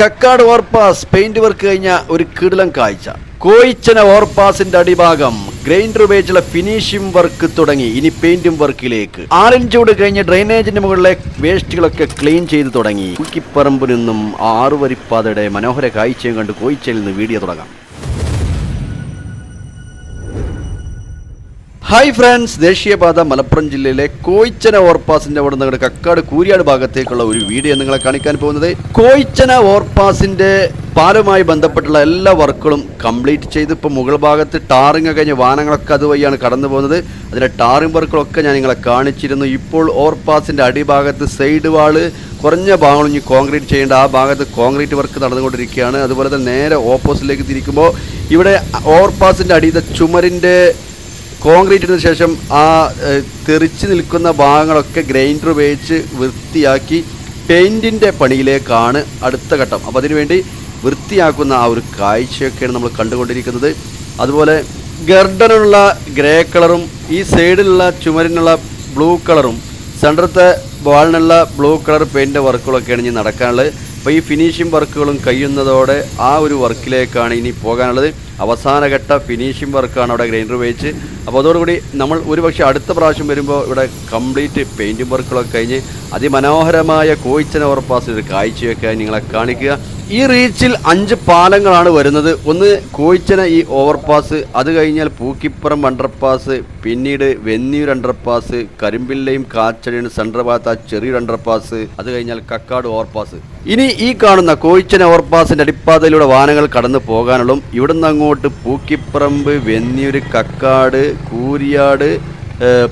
Kakkad overpass paint work കഴിഞ്ഞ ഒരു കിടിലം കാഴ്ച. കോയിച്ചന ഓവർപാസിന്റെ അടിഭാഗം ഗ്രൈൻഡർ ഉപയോഗിച്ചുള്ള ഫിനിഷിംഗ് വർക്ക് തുടങ്ങി. ഇനി പെയിന്റും വർക്കിലേക്ക് ആറിഞ്ചോട് കഴിഞ്ഞ് ഡ്രെയിനേജിന്റെ മുകളിലെ വേസ്റ്റുകളൊക്കെ ക്ലീൻ ചെയ്ത് തുടങ്ങി. കുക്കിപ്പറമ്പിൽ നിന്നും ആറുവരിപ്പാതയുടെ മനോഹര കാഴ്ചയും കണ്ട് കോയിച്ചയിൽ നിന്ന് വീഡിയോ തുടങ്ങാം. ഹായ് ഫ്രണ്ട്സ് ദേശീയപാത മലപ്പുറം ജില്ലയിലെ കോയിച്ചന ഓവർപാസിന്റെ അവിടെ നിങ്ങളുടെ കക്കാട് കൂരിയാട് ഭാഗത്തേക്കുള്ള ഒരു വീഡിയോ നിങ്ങളെ കാണിക്കാൻ പോകുന്നത്. കോയിച്ചന ഓവർപാസിന്റെ പാലവുമായി ബന്ധപ്പെട്ടുള്ള എല്ലാ വർക്കുകളും കംപ്ലീറ്റ് ചെയ്ത് ഇപ്പോൾ മുകൾ ഭാഗത്ത് ടാറിങ് കഴിഞ്ഞ വാഹനങ്ങളൊക്കെ അതുവഴിയാണ് കടന്നു പോകുന്നത്. അതിലെ ടാറിങ് വർക്കുകളൊക്കെ ഞാൻ നിങ്ങളെ കാണിച്ചിരുന്നു. ഇപ്പോൾ ഓവർപാസിന്റെ അടിഭാഗത്ത് സൈഡ് വാൾ കുറഞ്ഞ ഭാഗങ്ങൾ ഇനി കോൺക്രീറ്റ് ചെയ്യേണ്ട. ആ ഭാഗത്ത് കോൺക്രീറ്റ് വർക്ക് നടന്നുകൊണ്ടിരിക്കുകയാണ്. അതുപോലെ തന്നെ നേരെ ഓപ്പോസിറ്റിലേക്ക് തിരിക്കുമ്പോൾ ഇവിടെ ഓവർപാസിന്റെ അടിയിലെ ചുമരിന്റെ കോൺക്രീറ്റിന് ശേഷം ആ തെറിച്ച് നിൽക്കുന്ന ഭാഗങ്ങളൊക്കെ ഗ്രൈൻഡർ ഉപയോഗിച്ച് വൃത്തിയാക്കി പെയിന്റിന്റെ പണിയിലേക്കാണ് അടുത്ത ഘട്ടം. അപ്പോൾ അതിനുവേണ്ടി വൃത്തിയാക്കുന്ന ആ ഒരു കാഴ്ചയൊക്കെയാണ് നമ്മൾ കണ്ടുകൊണ്ടിരിക്കുന്നത്. അതുപോലെ ഗർഡനുള്ള ഗ്രേ കളറും ഈ സൈഡിലുള്ള ചുമരിനുള്ള ബ്ലൂ കളറും സെന്ററത്തെ വാളിനുള്ള ബ്ലൂ കളർ പെയിന്റ് വർക്കുകളൊക്കെയാണ് ഇനി നടക്കാനുള്ളത്. അപ്പോൾ ഈ ഫിനിഷിംഗ് വർക്കുകളും കഴിയുന്നതോടെ ആ ഒരു വർക്കിലേക്കാണ് ഇനി പോകാനുള്ളത്. അവസാനഘട്ട ഫിനിഷിംഗ് വർക്കാണ് അവിടെ ഗ്രൈൻഡർ ഉപയോഗിച്ച്. അപ്പോൾ അതോടുകൂടി നമ്മൾ ഒരുപക്ഷെ അടുത്ത പ്രാവശ്യം വരുമ്പോൾ ഇവിടെ കംപ്ലീറ്റ് പെയിന്റിംഗ് വർക്കുകളൊക്കെ കഴിഞ്ഞ് അതിമനോഹരമായ കോയിച്ചന ഓവർപാസിൽ ഒരു കാഴ്ചയൊക്കെ നിങ്ങളെ കാണിക്കുക. ഈ റീച്ചിൽ അഞ്ച് പാലങ്ങളാണ് വരുന്നത്. ഒന്ന് കോയിച്ചന ഈ ഓവർപാസ് അത് കഴിഞ്ഞാൽ പൂക്കിപ്പുറം അണ്ടർപാസ് പിന്നീട് വെന്നിയൂർ അണ്ടർപാസ് കരിമ്പില്ലയും കാച്ചടിയും സെൻട്രൽ ഭാഗത്ത് ആ ചെറിയൊരു അണ്ടർപാസ് അത് കഴിഞ്ഞാൽ കക്കാട് ഓവർപാസ് ഇനി ഈ കാണുന്ന കോയിച്ചന ഓവർപാസിന്റെ അടിപ്പാതയിലൂടെ വാഹനങ്ങൾ കടന്നു പോകാനുള്ള ഇവിടുന്ന് അങ്ങോട്ട് പൂക്കിപ്പറമ്പ് വെന്നിയൂർ കക്കാട് കൂരിയാട്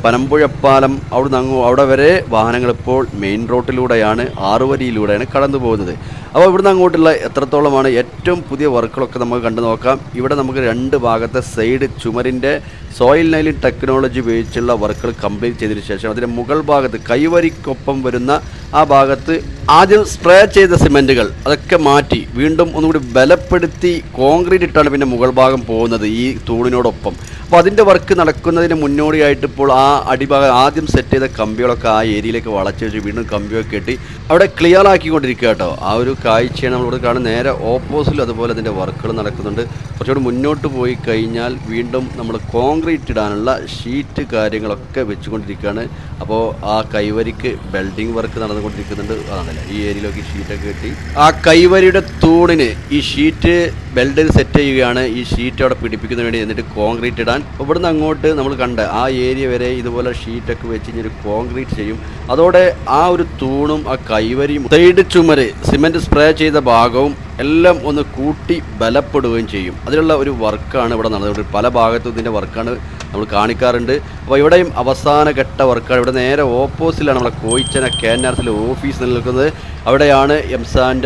പനമ്പുഴപ്പാലം അവിടുന്ന് അങ്ങ് അവിടെ വരെ വാഹനങ്ങൾ ഇപ്പോൾ മെയിൻ റോട്ടിലൂടെയാണ് ആറുവരിയിലൂടെയാണ് കടന്നു പോകുന്നത്. അപ്പോൾ ഇവിടുന്ന് അങ്ങോട്ടുള്ള എത്രത്തോളമാണ് ഏറ്റവും പുതിയ വർക്കുകളൊക്കെ നമുക്ക് കണ്ടു നോക്കാം. ഇവിടെ നമുക്ക് രണ്ട് ഭാഗത്തെ സൈഡ് ചുമരിന്റെ സോയിൽ നൈലിൻ ടെക്നോളജി ഉപയോഗിച്ചുള്ള വർക്കുകൾ കംപ്ലീറ്റ് ചെയ്തതിനു ശേഷം അതിന്റെ മുകൾ ഭാഗത്ത് കൈവരിക്കൊപ്പം വരുന്ന ആ ഭാഗത്ത് ആദ്യം സ്പ്രേ ചെയ്ത സിമെന്റുകൾ അതൊക്കെ മാറ്റി വീണ്ടും ഒന്നുകൂടി ബലപ്പെടുത്തി കോൺക്രീറ്റ് ഇട്ടാണ് പിന്നെ മുകൾ ഭാഗം പോകുന്നത് ഈ തൂണിനോടൊപ്പം. അപ്പോൾ അതിന്റെ വർക്ക് നടക്കുന്നതിന് മുന്നോടിയായിട്ട് ഇപ്പോൾ ആ അടിഭാഗം ആദ്യം സെറ്റ് ചെയ്ത കമ്പികളൊക്കെ ആ ഏരിയയിലേക്ക് വളച്ച് വെച്ച് വീണ്ടും കമ്പിയൊക്കെ കെട്ടി അവിടെ ക്ലിയർ ആക്കിക്കൊണ്ടിരിക്കുക കേട്ടോ. ആ ഒരു കാഴ്ചയാണ് നമ്മളിവിടെ കാണുന്നത്. നേരെ ഓപ്പോസിലും അതുപോലെ അതിന്റെ വർക്കുകൾ നടക്കുന്നുണ്ട്. കുറച്ചുകൂടി മുന്നോട്ട് പോയി കഴിഞ്ഞാൽ വീണ്ടും നമ്മൾ കോൺക്രീറ്റ് ഇടാനുള്ള ഷീറ്റ് കാര്യങ്ങളൊക്കെ വെച്ചുകൊണ്ടിരിക്കുകയാണ്. അപ്പോൾ ആ കൈവരിക്ക് ബിൽഡിംഗ് വർക്ക് നടന്നുകൊണ്ടിരിക്കുന്നുണ്ട്. അതാണല്ലേ ഈ ഏരിയയിലൊക്കെ ഷീറ്റൊക്കെ കെട്ടി. ആ കൈവരിയുടെ തൂണിന് ഈ ഷീറ്റ് ബെൽഡിൽ സെറ്റ് ചെയ്യുകയാണ്. ഈ ഷീറ്റ് അവിടെ പിടിപ്പിക്കുന്നതിന് വേണ്ടി എന്നിട്ട് കോൺക്രീറ്റ് ഇടാൻ. ഇവിടുന്ന് അങ്ങോട്ട് നമ്മൾ കണ്ട ആ ഏരിയ വരെ ഇതുപോലെ ഷീറ്റൊക്കെ വെച്ച് ഇനി കോൺക്രീറ്റ് ചെയ്യും. അതോടെ ആ ഒരു തൂണും ആ കൈവരിയും സൈഡ് ചുമര് സിമെന്റ് സ്പ്രേ ചെയ്ത ഭാഗവും എല്ലാം ഒന്ന് കൂട്ടി ബലപ്പെടുകയും ചെയ്യും. അതിനുള്ള ഒരു വർക്കാണ് ഇവിടെ നടന്നത്. പല ഭാഗത്തും ഇതിന്റെ വർക്കാണ് നമ്മൾ കാണിക്കാറുണ്ട്. അപ്പോൾ ഇവിടെയും അവസാന ഘട്ട വർക്കാണ്. ഇവിടെ നേരെ ഓപ്പോസിറ്റിലാണ് നമ്മളെ കോയിച്ചന കെ എൻ ആർ സിലെ ഓഫീസ് നിൽക്കുന്നത്. അവിടെയാണ്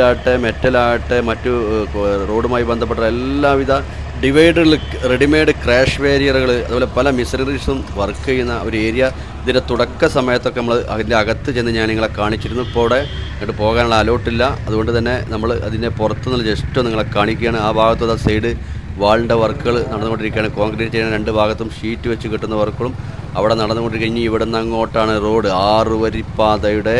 ആകട്ടെ മെറ്റലാകട്ടെ മറ്റു റോഡുമായി ബന്ധപ്പെട്ട എല്ലാവിധ ഡിവൈഡറുകൾ റെഡിമെയ്ഡ് ക്രാഷ് വേരിയറുകൾ അതുപോലെ പല മിസറീസും വർക്ക് ചെയ്യുന്ന ഒരു ഏരിയ. ഇതിന്റെ തുടക്ക സമയത്തൊക്കെ നമ്മൾ അതിന്റെ അകത്ത് ചെന്ന് ഞാൻ നിങ്ങളെ കാണിച്ചിരുന്നു. ഇപ്പോൾ അവിടെ അങ്ങോട്ട് പോകാനുള്ള അലോട്ടില്ല അതുകൊണ്ട് തന്നെ നമ്മൾ അതിന്റെ പുറത്തു നിന്ന് ജസ്റ്റ് നിങ്ങളെ കാണിക്കുകയാണ്. ആ ഭാഗത്തുള്ള സൈഡ് വാളിന്റെ വർക്കുകൾ നടന്നുകൊണ്ടിരിക്കുകയാണ്. കോൺക്രീറ്റ് ചെയ്യുന്ന രണ്ട് ഭാഗത്തും ഷീറ്റ് വെച്ച് കിട്ടുന്ന വർക്കുകളും അവിടെ നടന്നുകൊണ്ടിരിക്കുക ഇനി ഇവിടെ നിന്ന് അങ്ങോട്ടാണ് റോഡ് ആറ് വരിപ്പാതയുടെ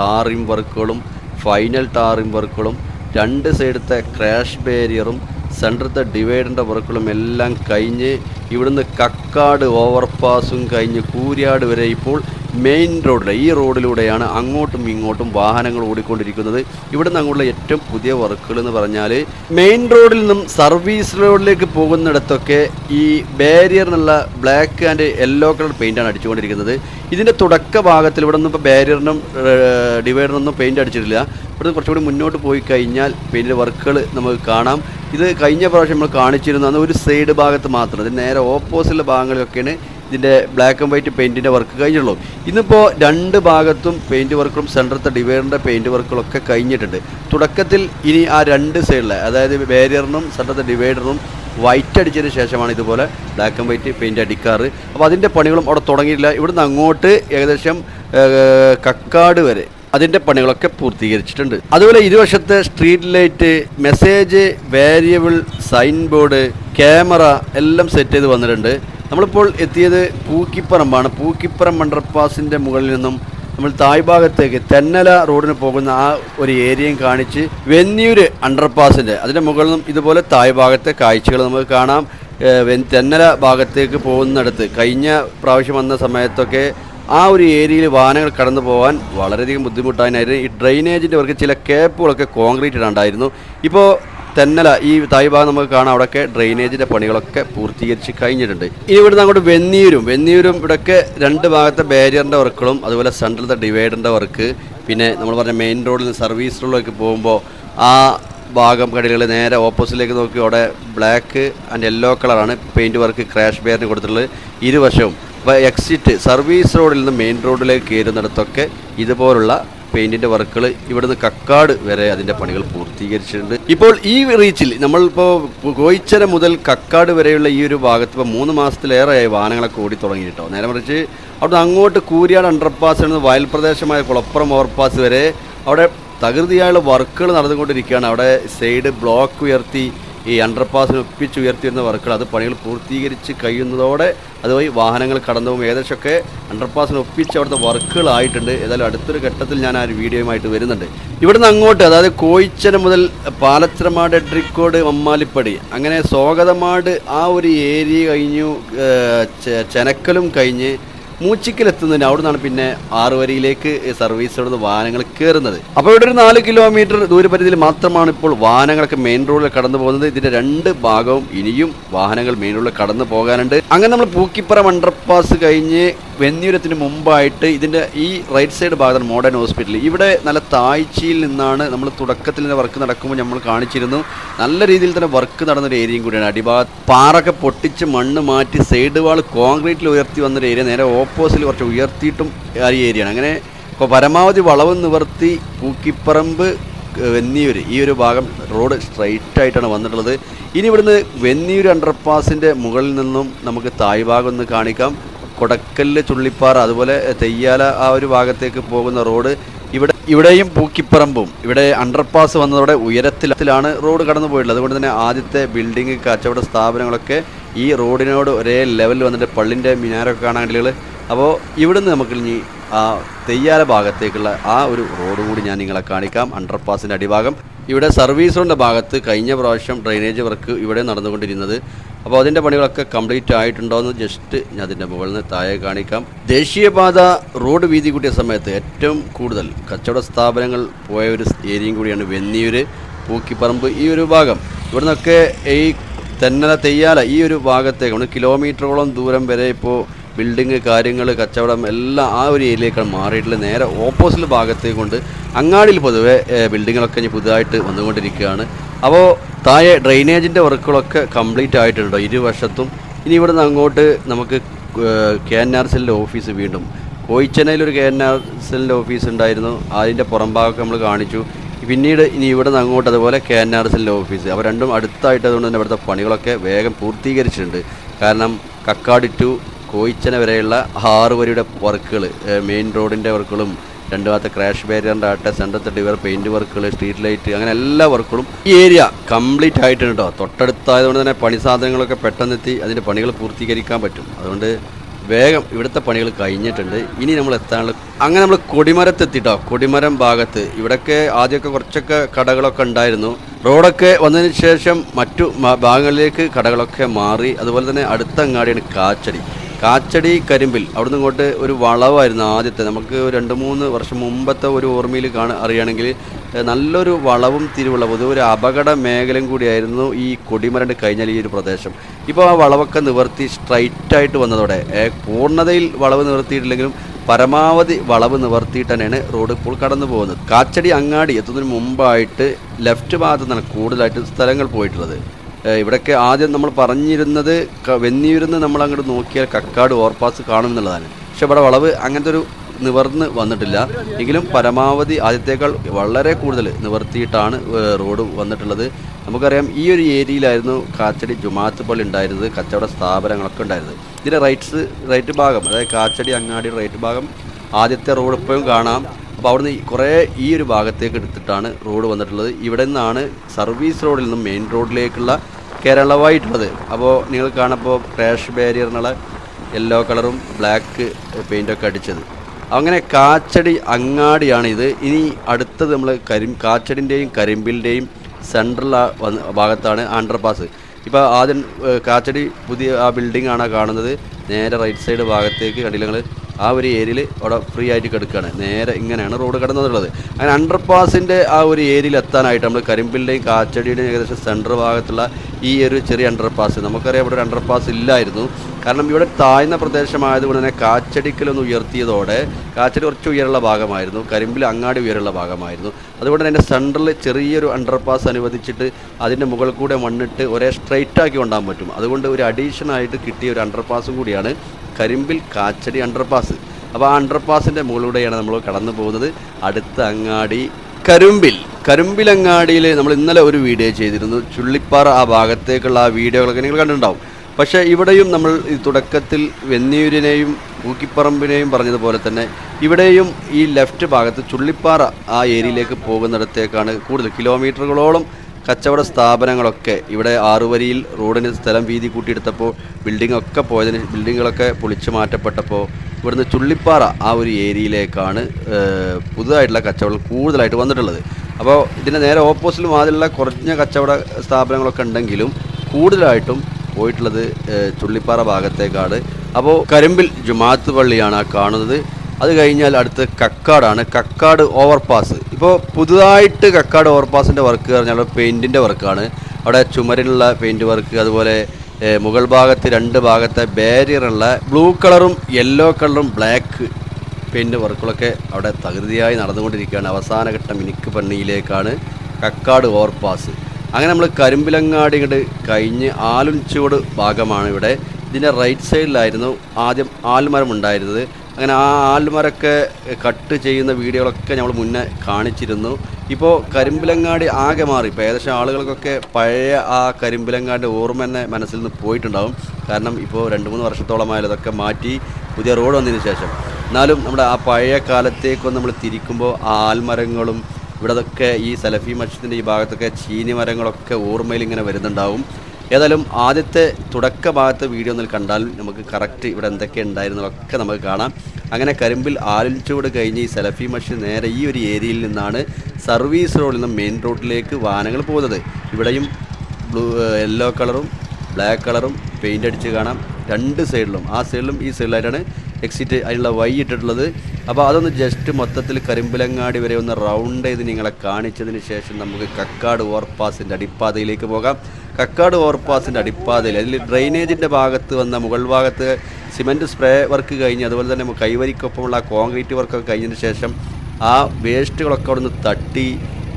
ടാറിംഗ് വർക്കുകളും ഫൈനൽ ടാറിംഗ് വർക്കുകളും രണ്ട് സൈഡത്തെ ക്രാഷ് ബാരിയറും സെന്ററത്തെ ഡിവൈഡറിന്റെ വർക്കുകളും എല്ലാം കഴിഞ്ഞ് ഇവിടുന്ന് കക്കാട് ഓവർപാസും കഴിഞ്ഞ് കൂരിയാട് വരെ ഇപ്പോൾ മെയിൻ റോഡിലെ ഈ റോഡിലൂടെയാണ് അങ്ങോട്ടും ഇങ്ങോട്ടും വാഹനങ്ങൾ ഓടിക്കൊണ്ടിരിക്കുന്നത്. ഇവിടുന്ന് അങ്ങോട്ടുള്ള ഏറ്റവും പുതിയ വർക്കുകൾ എന്ന് പറഞ്ഞാൽ മെയിൻ റോഡിൽ നിന്നും സർവീസ് റോഡിലേക്ക് പോകുന്നിടത്തൊക്കെ ഈ ബാരിയർ എന്നുള്ള ബ്ലാക്ക് ആൻഡ് യെല്ലോ കളർ പെയിന്റാണ് അടിച്ചുകൊണ്ടിരിക്കുന്നത്. ഇതിന്റെ തുടക്ക ഭാഗത്തിൽ ഇവിടെ നിന്നും ഇപ്പോൾ ബാരിയറിനും ഡിവൈഡറിനൊന്നും പെയിന്റ് അടിച്ചിട്ടില്ല. ഇവിടെ കുറച്ചുകൂടി മുന്നോട്ട് പോയി കഴിഞ്ഞാൽ പെയിന്റ് വർക്കുകൾ നമുക്ക് കാണാം. ഇത് കഴിഞ്ഞ പ്രാവശ്യം നമ്മൾ കാണിച്ചിരുന്നു. അന്ന് ഒരു സൈഡ് ഭാഗത്ത് മാത്രം. ഇതിന് നേരെ ഓപ്പോസിറ്റ് ഭാഗങ്ങളിലൊക്കെയാണ് ഇതിന്റെ ബ്ലാക്ക് ആൻഡ് വൈറ്റ് പെയിന്റിന്റെ വർക്ക് കഴിഞ്ഞുള്ളൂ. ഇന്നിപ്പോൾ രണ്ട് ഭാഗത്തും പെയിന്റ് വർക്കും സെന്ററത്തെ ഡിവൈഡറിന്റെ പെയിന്റ് വർക്കുകളൊക്കെ കഴിഞ്ഞിട്ടുണ്ട്. തുടക്കത്തിൽ ഇനി ആ രണ്ട് സൈഡിലെ അതായത് ബാരിയറിനും സെന്ററത്തെ ഡിവൈഡറിനും വൈറ്റ് അടിച്ചതിന് ശേഷമാണ് ഇതുപോലെ ബ്ലാക്ക് ആൻഡ് വൈറ്റ് പെയിന്റ് അടിക്കാറ്. അപ്പോൾ അതിന്റെ പണികളും അവിടെ തുടങ്ങിയിട്ടില്ല. ഇവിടുന്ന് അങ്ങോട്ട് ഏകദേശം കക്കാട് വരെ അതിന്റെ പണികളൊക്കെ പൂർത്തീകരിച്ചിട്ടുണ്ട്. അതുപോലെ ഇരുവശത്തെ street light message variable sign board camera എല്ലാം സെറ്റ് ചെയ്ത് വന്നിട്ടുണ്ട്. നമ്മളിപ്പോൾ എത്തിയത് പൂക്കിപ്പറമ്പാണ്. പൂക്കിപ്പറം അണ്ടർപാസിന്റെ മുകളിൽ നിന്നും നമ്മൾ തായ് ഭാഗത്തേക്ക് തെന്നല റോഡിന് പോകുന്ന ആ ഒരു ഏരിയയും കാണിച്ച് വെന്നിയൂര് അണ്ടർപാസിന്റെ അതിന്റെ മുകളിൽ നിന്നും ഇതുപോലെ തായ് ഭാഗത്തെ കാഴ്ചകൾ നമുക്ക് കാണാം. തെന്നല ഭാഗത്തേക്ക് പോകുന്നിടത്ത് കഴിഞ്ഞ പ്രാവശ്യം വന്ന സമയത്തൊക്കെ ആ ഒരു ഏരിയയിൽ വാഹനങ്ങൾ കടന്നു പോകാൻ വളരെയധികം ബുദ്ധിമുട്ടായിരുന്നു ഈ ഡ്രെയിനേജിന്റെ വർക്ക് ചില കേപ്പുകളൊക്കെ കോൺക്രീറ്റ് ഇടാണ്ടായിരുന്നു. ഇപ്പോൾ തെന്നല ഈ തായ് ഭാഗം നമുക്ക് കാണാം. അവിടെയൊക്കെ ഡ്രെയിനേജിന്റെ പണികളൊക്കെ പൂർത്തീകരിച്ച് കഴിഞ്ഞിട്ടുണ്ട്. ഇനി ഇവിടുന്ന് അങ്ങോട്ട് വെന്നീരും. വെന്നീരും ഇവിടെയൊക്കെ രണ്ട് ഭാഗത്തെ ബാരിയറിന്റെ വർക്കുകളും അതുപോലെ സെൻട്രലത്തെ ഡിവൈഡറിന്റെ വർക്ക്. പിന്നെ നമ്മൾ പറഞ്ഞ മെയിൻ റോഡിൽ നിന്ന് സർവീസ് റോഡിലേക്ക് പോകുമ്പോൾ ആ ഭാഗം കടലുകൾ നേരെ ഓപ്പോസിറ്റിലേക്ക് നോക്കി. അവിടെ ബ്ലാക്ക് ആൻഡ് യെല്ലോ കളറാണ് പെയിന്റ് വർക്ക് ക്രാഷ് ബെയറിന് കൊടുത്തിട്ടുള്ളത്. ഇരുവശവും. എക്സിറ്റ് സർവീസ് റോഡിൽ നിന്ന് മെയിൻ റോഡിലേക്ക് കയറുന്നിടത്തൊക്കെ ഇതുപോലുള്ള പെയിന്റിന്റെ വർക്കുകൾ ഇവിടുന്ന് കക്കാട് വരെ അതിന്റെ പണികൾ പൂർത്തീകരിച്ചിട്ടുണ്ട്. ഇപ്പോൾ ഈ റീച്ചിൽ നമ്മളിപ്പോൾ കോയിച്ചര മുതൽ കക്കാട് വരെയുള്ള ഈ ഒരു ഭാഗത്ത് ഇപ്പോൾ മൂന്ന് മാസത്തിലേറെയായി വാഹനങ്ങളൊക്കെ ഓടി തുടങ്ങിയിട്ടോ. നേരെ മറിച്ച് അവിടുന്ന് അങ്ങോട്ട് കൂരിയാട് അണ്ടർപാസ് എന്ന വയൽ പ്രദേശമായ കുളപ്പുറം ഓവർപാസ് വരെ അവിടെ തകൃതിയായുള്ള വർക്കുകൾ നടന്നുകൊണ്ടിരിക്കുകയാണ്. അവിടെ സൈഡ് ബ്ലോക്ക് ഉയർത്തി ഈ അണ്ടർപാസിന് ഒപ്പിച്ച് ഉയർത്തിയിരുന്ന വർക്കുകൾ അത് പണികൾ പൂർത്തീകരിച്ച് കഴിയുന്നതോടെ അതുവഴി വാഹനങ്ങൾ കടന്നു പോകും ഏകദേശമൊക്കെ അണ്ടർപാസിന് ഒപ്പിച്ച് അവിടുത്തെ വർക്കുകളായിട്ടുണ്ട്. ഏതായാലും അടുത്തൊരു ഘട്ടത്തിൽ ഞാൻ ആ ഒരു വീഡിയോയുമായിട്ട് വരുന്നുണ്ട്. ഇവിടുന്ന് അങ്ങോട്ട് അതായത് കോയിച്ചന മുതൽ പാലച്ചിറമാട് എഡ്രിക്കോട് മമ്മാലിപ്പടി അങ്ങനെ സ്വാഗതമാട് ആ ഒരു ഏരിയ കഴിഞ്ഞു ചെനക്കലും കഴിഞ്ഞ് മൂച്ചിക്കലെത്തുന്നതിന് അവിടെ നിന്നാണ് പിന്നെ ആറുവരിയിലേക്ക് സർവീസ് റോഡ് വാഹനങ്ങൾ കയറുന്നത്. അപ്പോൾ ഇവിടെ ഒരു നാല് കിലോമീറ്റർ ദൂരപരിധിയിൽ മാത്രമാണ് ഇപ്പോൾ വാഹനങ്ങളൊക്കെ മെയിൻ റോഡിൽ കടന്നു പോകുന്നത്. ഇതിന്റെ രണ്ട് ഭാഗവും ഇനിയും വാഹനങ്ങൾ മെയിൻ റോഡിൽ കടന്നു പോകാനുണ്ട്. അങ്ങനെ നമ്മൾ പൂക്കിപ്പറ അണ്ടർപാസ് കഴിഞ്ഞ് വെന്നിയൂരത്തിന് മുമ്പായിട്ട് ഇതിന്റെ ഈ റൈറ്റ് സൈഡ് ഭാഗത്താണ് മോഡേൺ ഹോസ്പിറ്റൽ. ഇവിടെ നല്ല താഴ്ചയിൽ നിന്നാണ് നമ്മൾ തുടക്കത്തിൽ വർക്ക് നടക്കുമ്പോൾ നമ്മൾ കാണിച്ചിരുന്നു. നല്ല രീതിയിൽ തന്നെ വർക്ക് നടന്ന ഒരു ഏരിയയും കൂടിയാണ്. അടിഭാഗത്ത് പാറൊക്കെ പൊട്ടിച്ച് മണ്ണ് മാറ്റി സൈഡ് വാൾ കോൺക്രീറ്റിൽ ഉയർത്തി വന്നൊരു ഏരിയ. നേരെ ഓപ്പോസിറ്റ് കുറച്ച് ഉയർത്തിയിട്ടും ആ ഏരിയ ഏരിയയാണ്. അങ്ങനെ ഇപ്പോൾ പരമാവധി വളവ് നിവർത്തി പൂക്കിപ്പറമ്പ് വെന്നിയൂർ ഈ ഒരു ഭാഗം റോഡ് സ്ട്രൈറ്റ് ആയിട്ടാണ് വന്നിട്ടുള്ളത്. ഇനി ഇവിടുന്ന് വെന്നിയൂർ അണ്ടർപാസിന്റെ മുകളിൽ നിന്നും നമുക്ക് തായ് ഭാഗം ഒന്ന് കാണിക്കാം. കൊടക്കല്ല് ചുള്ളിപ്പാറ അതുപോലെ തെയ്യാല ആ ഒരു ഭാഗത്തേക്ക് പോകുന്ന റോഡ്. ഇവിടെ ഇവിടെയും പൂക്കിപ്പറമ്പും ഇവിടെ അണ്ടർപാസ് വന്നതോടെ ഉയരത്തിലാണ് റോഡ് കടന്നു പോയിട്ടുള്ളത്. അതുകൊണ്ട് തന്നെ ആദ്യത്തെ ബിൽഡിംഗ് കച്ചവട സ്ഥാപനങ്ങളൊക്കെ ഈ റോഡിനോട് ഒരേ ലെവലിൽ വന്നിട്ട് പള്ളിന്റെ മിനാരൊക്കെ കാണാൻ അപ്പോൾ ഇവിടുന്ന് നമുക്ക് ഇനി ആ തെയ്യാല ഭാഗത്തേക്കുള്ള ആ ഒരു റോഡ് കൂടി ഞാൻ നിങ്ങളെ കാണിക്കാം അണ്ടർപാസിന്റെ അടിഭാഗം. ഇവിടെ സർവീസ് റോഡിന്റെ ഭാഗത്ത് കഴിഞ്ഞ പ്രാവശ്യം ഡ്രെയിനേജ് വർക്ക് ഇവിടെ നടന്നുകൊണ്ടിരുന്നത്. അപ്പോൾ അതിന്റെ പണികളൊക്കെ കംപ്ലീറ്റ് ആയിട്ടുണ്ടോ എന്ന് ജസ്റ്റ് ഞാൻ അതിന്റെ മുകളിൽ നിന്ന് താഴെ കാണിക്കാം. ദേശീയപാത റോഡ് വീതി കൂട്ടിയ സമയത്ത് ഏറ്റവും കൂടുതൽ കച്ചവട സ്ഥാപനങ്ങൾ പോയ ഒരു ഏരിയയും കൂടിയാണ് വെന്നിയൂർ പൂക്കിപ്പറമ്പ് ഈ ഒരു ഭാഗം. ഇവിടെ നിന്നൊക്കെ ഈ തെന്നല തെയ്യാല ഈ ഒരു ഭാഗത്തേക്ക് കിലോമീറ്ററോളം ദൂരം വരെ ഇപ്പോൾ ബിൽഡിങ് കാര്യങ്ങൾ കച്ചവടം എല്ലാം ആ ഒരു ഏരിയയിലേക്കാണ് മാറിയിട്ടുള്ളത്. നേരെ ഓപ്പോസിറ്റ് ഭാഗത്തേക്ക് കൊണ്ട് അങ്ങാടിയിൽ പൊതുവെ ബിൽഡിങ്ങുകളൊക്കെ ഇനി പുതുതായിട്ട് വന്നുകൊണ്ടിരിക്കുകയാണ്. അപ്പോൾ താഴെ ഡ്രെയിനേജിന്റെ വർക്കുകളൊക്കെ കംപ്ലീറ്റ് ആയിട്ടുണ്ടോ? ഇരുവശത്തും. ഇനി ഇവിടുന്ന് അങ്ങോട്ട് നമുക്ക് കെ എൻ ആർ സെല്ലിന്റെ ഓഫീസ് വീണ്ടും. കോയിച്ചനയിലൊരു കെ എൻ ആർ സെല്ലിന്റെ ഓഫീസ് ഉണ്ടായിരുന്നു. അതിന്റെ പുറം ഭാഗമൊക്കെ നമ്മൾ കാണിച്ചു. പിന്നീട് ഇനി ഇവിടെ നിന്ന് അങ്ങോട്ട് അതുപോലെ കെ എൻ ആർ എസിന്റെ ഓഫീസ്. അവർ രണ്ടും അടുത്തായിട്ട് അതുകൊണ്ട് തന്നെ ഇവിടുത്തെ പണികളൊക്കെ വേഗം പൂർത്തീകരിച്ചിട്ടുണ്ട്. കാരണം കക്കാടി ടു കോയിച്ചന വരെയുള്ള ആറ് വരിയുടെ വർക്കുകൾ മെയിൻ റോഡിന്റെ വർക്കുകളും രണ്ട് ഭാഗത്തെ ക്രാഷ് ബാരിയറിന്റെ ആട്ടെ സെന്ററത്തെ ഡിവർ പെയിന്റ് വർക്കുകൾ സ്ട്രീറ്റ് ലൈറ്റ് അങ്ങനെ എല്ലാ വർക്കുകളും ഈ ഏരിയ കംപ്ലീറ്റ് ആയിട്ടുണ്ട് കേട്ടോ. തൊട്ടടുത്തായതുകൊണ്ട് തന്നെ പണി സാധനങ്ങളൊക്കെ പെട്ടെന്നെത്തി അതിന്റെ പണികൾ പൂർത്തീകരിക്കാൻ പറ്റും. അതുകൊണ്ട് വേഗം ഇവിടുത്തെ പണികൾ കഴിഞ്ഞിട്ടുണ്ട്. ഇനി നമ്മൾ എത്താനുള്ള അങ്ങനെ നമ്മൾ കൊടിമരത്തെത്തിട്ടോ. കൊടിമരം ഭാഗത്ത് ഇവിടെയൊക്കെ ആദ്യമൊക്കെ കുറച്ചൊക്കെ കടകളൊക്കെ ഉണ്ടായിരുന്നു. റോഡൊക്കെ വന്നതിന് ശേഷം മറ്റു ഭാഗങ്ങളിലേക്ക് കടകളൊക്കെ മാറി. അതുപോലെ തന്നെ അടുത്ത അങ്ങാടിയാണ് കാച്ചടി. കാച്ചടി കരിമ്പിൽ അവിടുന്ന് ഇങ്ങോട്ട് ഒരു വളവായിരുന്നു ആദ്യത്തെ. നമുക്ക് രണ്ട് മൂന്ന് വർഷം മുമ്പത്തെ ഒരു ഓർമ്മയിൽ കാണ അറിയുകയാണെങ്കിൽ നല്ലൊരു വളവും തിരുവുള്ള പൊതുവെ ഒരു അപകട മേഖലയും കൂടിയായിരുന്നു ഈ കൊടിമരണ്ട് കഴിഞ്ഞാൽ ഈ ഒരു പ്രദേശം. ഇപ്പോൾ ആ വളവൊക്കെ നിവർത്തി സ്ട്രൈറ്റായിട്ട് വന്നതോടെ പൂർണതയിൽ വളവ് നിവർത്തിയിട്ടില്ലെങ്കിലും പരമാവധി വളവ് നിവർത്തിയിട്ട് തന്നെയാണ് റോഡ് ഇപ്പോൾ കടന്നു പോകുന്നത്. കാച്ചടി അങ്ങാടി എത്തുന്നതിന് മുമ്പായിട്ട് ലെഫ്റ്റ് ഭാഗത്ത് നിന്നാണ് കൂടുതലായിട്ട് സ്ഥലങ്ങൾ പോയിട്ടുള്ളത്. ഇവിടെയൊക്കെ ആദ്യം നമ്മൾ പറഞ്ഞിരുന്നത് വെന്നിയൂരുന്ന് നമ്മൾ അങ്ങോട്ട് നോക്കിയാൽ കക്കാട് ഓവർപാസ് കാണും എന്നുള്ളതാണ്. പക്ഷെ ഇവിടെ വളവ് അങ്ങനത്തെ ഒരു നിവർന്ന് വന്നിട്ടില്ല. എങ്കിലും പരമാവധി ആദ്യത്തേക്കാൾ വളരെ കൂടുതൽ നിവർത്തിയിട്ടാണ് റോഡ് വന്നിട്ടുള്ളത്. നമുക്കറിയാം ഈ ഒരു ഏരിയയിലായിരുന്നു കാച്ചടി ജുമാത്ത് പള്ളി ഉണ്ടായിരുന്നത് കച്ചവട സ്ഥാപനങ്ങളൊക്കെ ഉണ്ടായിരുന്നത്. ഇതിന്റെ റൈറ്റ്സ് റൈറ്റ് ഭാഗം അതായത് കാച്ചടി അങ്ങാടി റൈറ്റ് ഭാഗം ആദ്യത്തെ റോഡ് ഇപ്പോഴും കാണാം. അപ്പോൾ അവിടുന്ന് കുറേ ഈ ഒരു ഭാഗത്തേക്ക് എടുത്തിട്ടാണ് റോഡ് വന്നിട്ടുള്ളത്. ഇവിടെ നിന്നാണ് സർവീസ് റോഡിൽ നിന്നും മെയിൻ റോഡിലേക്കുള്ള കേരളമായിട്ടുള്ളത്. അപ്പോൾ നിങ്ങൾ കാണുമ്പോൾ ക്രാഷ് ബാരിയർ എന്നുള്ള യെല്ലോ കളറും ബ്ലാക്ക് പെയിന്റൊക്കെ അടിച്ചത്. അങ്ങനെ കാച്ചടി അങ്ങാടിയാണ് ഇത്. ഇനി അടുത്തത് നമ്മൾ കരിം കാച്ചടിന്റെയും കരിമ്പിന്റെയും സെൻട്രൽ ഭാഗത്താണ് അണ്ടർപാസ് ഇപ്പോൾ ആദ്യം കാച്ചടി പുതിയ ആ ബിൽഡിംഗ് ആണ് കാണുന്നത്. നേരെ റൈറ്റ് സൈഡ് ഭാഗത്തേക്ക് കണ്ടില്ല നിങ്ങൾ ആ ഒരു ഏരിയയിൽ അവിടെ ഫ്രീ ആയിട്ട് കിടക്കുകയാണ്. നേരെ ഇങ്ങനെയാണ് റോഡ് കിടന്നതുള്ളത് അങ്ങനെ അണ്ടർപാസിന്റെ ആ ഒരു ഏരിയയിൽ എത്താനായിട്ട് നമ്മൾ കരിമ്പിലിന്റെയും കാച്ചടിയുടെയും ഏകദേശം സെൻട്രൽ ഭാഗത്തുള്ള ഈ ഒരു ചെറിയ അണ്ടർപാസ് നമുക്കറിയാം ഇവിടെ ഒരു അണ്ടർപാസ് ഇല്ലായിരുന്നു. കാരണം ഇവിടെ താഴ്ന്ന പ്രദേശമായതുകൊണ്ട് തന്നെ കാച്ചടിക്കലൊന്ന് ഉയർത്തിയതോടെ കാച്ചടി കുറച്ച് ഉയരമുള്ള ഭാഗമായിരുന്നു. കരിമ്പിൽ അങ്ങാടി ഉയരമുള്ള ഭാഗമായിരുന്നു. അതുകൊണ്ട് തന്നെ സെന്ററിൽ ചെറിയൊരു അണ്ടർപാസ് അനുവദിച്ചിട്ട് അതിന്റെ മുകളിൽ കൂടെ മണ്ണിട്ട് ഒരേ സ്ട്രൈറ്റ് ആക്കി കൊണ്ടാൻ പറ്റും. അതുകൊണ്ട് ഒരു അഡീഷനായിട്ട് കിട്ടിയ ഒരു അണ്ടർപാസും കൂടിയാണ് കരിമ്പിൽ കാച്ചടി അണ്ടർപാസ് അപ്പോൾ ആ അണ്ടർപാസിന്റെ മുകളിലൂടെയാണ് നമ്മൾ കടന്നു പോകുന്നത്. അടുത്ത അങ്ങാടി കരുമ്പിൽ. കരുമ്പിലങ്ങാടിയിൽ നമ്മൾ ഇന്നലെ ഒരു വീഡിയോ ചെയ്തിരുന്നു. ചുള്ളിപ്പാറ ആ ഭാഗത്തേക്കുള്ള ആ വീഡിയോകളൊക്കെ നിങ്ങൾ കണ്ടിട്ടുണ്ടാവും. പക്ഷേ ഇവിടെയും നമ്മൾ തുടക്കത്തിൽ വെന്നിയൂരിനെയും കൂക്കിപ്പറമ്പിനെയും പറഞ്ഞതുപോലെ തന്നെ ഇവിടെയും ഈ ലെഫ്റ്റ് ഭാഗത്ത് ചുള്ളിപ്പാറ ആ ഏരിയയിലേക്ക് പോകുന്നിടത്തേക്കാണ് കൂടുതൽ കിലോമീറ്ററുകളോളം കച്ചവട സ്ഥാപനങ്ങളൊക്കെ ഇവിടെ ആറുവരിയിൽ റോഡിന് സ്ഥലം വീതി കൂട്ടിയെടുത്തപ്പോൾ ബിൽഡിംഗ് ഒക്കെ പോയതിന് ബിൽഡിങ്ങുകളൊക്കെ പൊളിച്ചു മാറ്റപ്പെട്ടപ്പോൾ ഇവിടുന്ന് ചുള്ളിപ്പാറ ആ ഒരു ഏരിയയിലേക്കാണ് പുതുതായിട്ടുള്ള കച്ചവടം കൂടുതലായിട്ട് വന്നിട്ടുള്ളത്. അപ്പോൾ ഇതിന്റെ നേരെ ഓപ്പോസിറ്റ് മാതിരിയുള്ള കുറഞ്ഞ കച്ചവട സ്ഥാപനങ്ങളൊക്കെ ഉണ്ടെങ്കിലും കൂടുതലായിട്ടും പോയിട്ടുള്ളത് ചുള്ളിപ്പാറ ഭാഗത്തേക്കാണ്. അപ്പോൾ കരിമ്പിൽ ജുമാത്ത് പള്ളിയാണ് ആ കാണുന്നത്. അത് കഴിഞ്ഞാൽ അടുത്ത് കക്കാടാണ്. കക്കാട് ഓവർപാസ് ഇപ്പോൾ പുതുതായിട്ട് കക്കാട് ഓവർപാസിന്റെ വർക്ക് പറഞ്ഞാൽ പെയിന്റിന്റെ വർക്കാണ് അവിടെ ചുമരിലുള്ള പെയിന്റ് വർക്ക് അതുപോലെ മുകൾ ഭാഗത്ത് രണ്ട് ഭാഗത്തെ ബാരിയറുള്ള ബ്ലൂ കളറും യെല്ലോ കളറും ബ്ലാക്ക് പെയിന്റ് വർക്കുകളൊക്കെ അവിടെ തകൃതിയായി നടന്നുകൊണ്ടിരിക്കുകയാണ്. അവസാനഘട്ട മിനിക്ക് പണിയിലേക്കാണ് കക്കാട് ഓവർപാസ് അങ്ങനെ നമ്മൾ കരിമ്പിലങ്ങാടി ഇങ്ങോട്ട് കഴിഞ്ഞ് ആലുംചൂട് ഭാഗമാണ് ഇവിടെ. ഇതിന്റെ റൈറ്റ് സൈഡിലായിരുന്നു ആദ്യം ആൽമരം ഉണ്ടായിരുന്നത്. അങ്ങനെ ആ ആൽമരൊക്കെ കട്ട് ചെയ്യുന്ന വീഡിയോകളൊക്കെ നമ്മൾ മുന്നേ കാണിച്ചിരുന്നു. ഇപ്പോൾ കരിമ്പിലങ്ങാടി ആകെ മാറി. ഇപ്പോൾ ഏകദേശം ആളുകൾക്കൊക്കെ പഴയ ആ കരിമ്പിലങ്ങാടി ഓർമ്മ തന്നെ മനസ്സിൽ നിന്ന് പോയിട്ടുണ്ടാവും. കാരണം ഇപ്പോൾ രണ്ട് മൂന്ന് വർഷത്തോളമായാലും അതൊക്കെ മാറ്റി പുതിയ റോഡ് വന്നതിന് ശേഷം. എന്നാലും നമ്മുടെ ആ പഴയ കാലത്തേക്കൊന്ന് നമ്മൾ തിരിക്കുമ്പോൾ ആ ആൽമരങ്ങളും ഇവിടതൊക്കെ ഈ സലഫി മസ്ജിദിന്റെ ഈ ഭാഗത്തൊക്കെ ചീനി മരങ്ങളൊക്കെ ഓർമ്മയിൽ ഇങ്ങനെ വരുന്നുണ്ടാവും. ഏതായാലും ആദ്യത്തെ തുടക്ക ഭാഗത്തെ വീഡിയോ ഒന്നിൽ കണ്ടാൽ നമുക്ക് കറക്റ്റ് ഇവിടെ എന്തൊക്കെ ഉണ്ടായിരുന്നതൊക്കെ നമുക്ക് കാണാം. അങ്ങനെ കരിമ്പിൽ ആലിച്ചുകൂടെ കഴിഞ്ഞ് ഈ സെലഫി മഷീൻ നേരെ ഈ ഒരു ഏരിയയിൽ നിന്നാണ് സർവീസ് റോഡിൽ നിന്ന് മെയിൻ റോഡിലേക്ക് വാഹനങ്ങൾ പോകുന്നത്. ഇവിടെയും ബ്ലൂ യെല്ലോ കളറും ബ്ലാക്ക് കളറും പെയിന്റ് അടിച്ച് കാണാം. രണ്ട് സൈഡിലും ആ സൈഡിലും ഈ സൈഡിലായിട്ടാണ് എക്സിറ്റ് അതിലുള്ള വൈ ഇട്ടിട്ടുള്ളത്. അപ്പോൾ അതൊന്ന് ജസ്റ്റ് മൊത്തത്തിൽ കരിമ്പിലങ്ങാടി വരെ ഒന്ന് റൗണ്ട് ചെയ്ത് നിങ്ങളെ കാണിച്ചതിന് ശേഷം നമുക്ക് കക്കാട് ഓവർപാസിന്റെ അടിപ്പാതയിലേക്ക് പോകാം. കക്കാട് ഓവർപാസിന്റെ അടിപ്പാതയിൽ അതിൽ ഡ്രെയിനേജിന്റെ ഭാഗത്ത് വന്ന മുകൾ ഭാഗത്ത് സിമന്റ് സ്പ്രേ വർക്ക് കഴിഞ്ഞ് അതുപോലെ തന്നെ കൈവരിക്കൊപ്പമുള്ള കോൺക്രീറ്റ് വർക്കൊക്കെ കഴിഞ്ഞതിന് ശേഷം ആ വേസ്റ്റുകളൊക്കെ അവിടെ നിന്ന് തട്ടി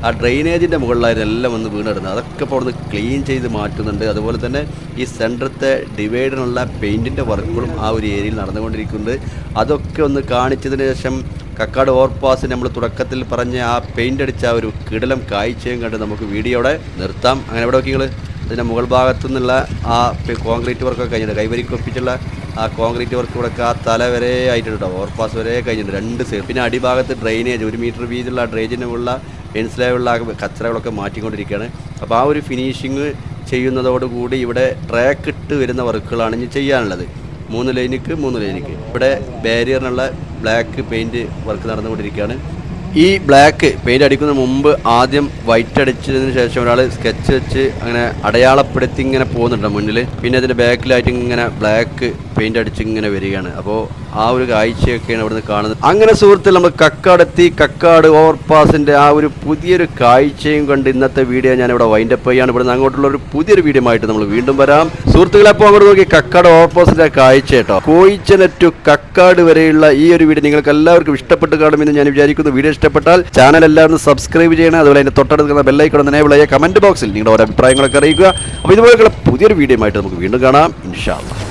ആ ഡ്രെയിനേജിന്റെ മുകളിലായിരുന്നു എല്ലാം വന്ന് വീണിടുന്നത് അതൊക്കെ ഇപ്പോൾ അവിടുന്ന് ക്ലീൻ ചെയ്ത് മാറ്റുന്നുണ്ട്. അതുപോലെ തന്നെ ഈ സെന്ററത്തെ ഡിവൈഡിനുള്ള പെയിന്റിന്റെ വർക്കുകളും ആ ഒരു ഏരിയയിൽ നടന്നുകൊണ്ടിരിക്കുന്നുണ്ട്. അതൊക്കെ ഒന്ന് കാണിച്ചതിന് ശേഷം കക്കാട് ഓവർപാസ് നമ്മൾ തുടക്കത്തിൽ പറഞ്ഞ ആ പെയിന്റ് അടിച്ച ആ ഒരു കിടലം കാഴ്ചയും കണ്ട് നമുക്ക് വീഡിയോടെ നിർത്താം. അങ്ങനെ എവിടെ നോക്കിങ്ങൾ ഇതിന്റെ മുകൾ ഭാഗത്തു നിന്നുള്ള ആ കോൺക്രീറ്റ് വർക്കൊക്കെ കഴിഞ്ഞിട്ടുണ്ട് കൈവരിക്കൊപ്പിച്ചുള്ള ആ കോൺക്രീറ്റ് വർക്ക് ഇവിടെ ആ തല വരെ ആയിട്ടുണ്ട് ഓവർപാസ് വരെ കഴിഞ്ഞിട്ടുണ്ട്. രണ്ട് സൈഡ് പിന്നെ അടിഭാഗത്ത് ഡ്രെയിനേജ് ഒരു മീറ്റർ വീതിയുള്ള ഡ്രെയിനേജിനുള്ള പെൻസിലായുള്ള കച്ചറകളൊക്കെ മാറ്റിക്കൊണ്ടിരിക്കുകയാണ്. അപ്പോൾ ആ ഒരു ഫിനിഷിങ് ചെയ്യുന്നതോടുകൂടി ഇവിടെ ട്രാക്ക് ഇട്ട് വരുന്ന വർക്കുകളാണ് ഇനി ചെയ്യാനുള്ളത്. മൂന്ന് ലൈനിക്ക് മൂന്ന് ലൈനിക്ക്. ഇവിടെ ബാരിയറിനുള്ള ബ്ലാക്ക് പെയിന്റ് വർക്ക് നടന്നുകൊണ്ടിരിക്കുകയാണ്. ഈ ബ്ലാക്ക് പെയിന്റ് അടിക്കുന്ന മുമ്പ് ആദ്യം വൈറ്റ് അടിച്ചതിന് ശേഷം ഒരാൾ സ്കെച്ച് വെച്ച് അങ്ങനെ അടയാളപ്പെടുത്തി ഇങ്ങനെ പോകുന്നുണ്ട് മുന്നിൽ പിന്നെ അതിന്റെ ബാക്കിലായിട്ട് ഇങ്ങനെ ബ്ലാക്ക് പെയിന്റ് അടിച്ച് ഇങ്ങനെ വരികയാണ്. അപ്പോൾ ആ ഒരു കാഴ്ചയൊക്കെയാണ് ഇവിടുന്ന് കാണുന്നത്. അങ്ങനെ സുഹൃത്തിൽ നമ്മൾ കക്കാടെത്തി കക്കാട് ഓവർപാസിന്റെ ആ ഒരു പുതിയൊരു കാഴ്ചയും കണ്ട് ഇന്നത്തെ വീഡിയോ ഞാൻ ഇവിടെ വൈൻഡപ്പ് ചെയ്യാണ് ഇവിടുന്ന് അങ്ങോട്ടുള്ള ഒരു പുതിയൊരു വീഡിയോ ആയിട്ട് നമ്മൾ വീണ്ടും വരാം. സുഹൃത്തുക്കളെ അപ്പോൾ അങ്ങോട്ട് നോക്കി. കക്കാട് ഓവർപാസിന്റെ കാഴ്ച കേട്ടോ. കോയിച്ചന ടു കക്കാട് വരെയുള്ള ഈ ഒരു വീഡിയോ നിങ്ങൾക്ക് എല്ലാവർക്കും ഇഷ്ടപ്പെട്ട് കാണുമെന്ന് ഞാൻ വിചാരിക്കുന്നു. വീഡിയോ ഇഷ്ടപ്പെട്ടാൽ ചാനൽ എല്ലാവരും സബ്സ്ക്രൈബ് ചെയ്യണം. അതുപോലെ അതിന്റെ തൊട്ടടുത്ത് ബെല്ലൈക്കൺ തന്നെ വിളയ കമന്റ് ബോക്സിൽ നിങ്ങളുടെ ഓരോ അഭിപ്രായങ്ങളൊക്കെ അറിയിക്കുക. അപ്പോൾ ഇതുപോലെയുള്ള പുതിയൊരു വീഡിയോ ആയിട്ട് നമുക്ക് വീണ്ടും കാണാം. ഇൻഷാല്ലാ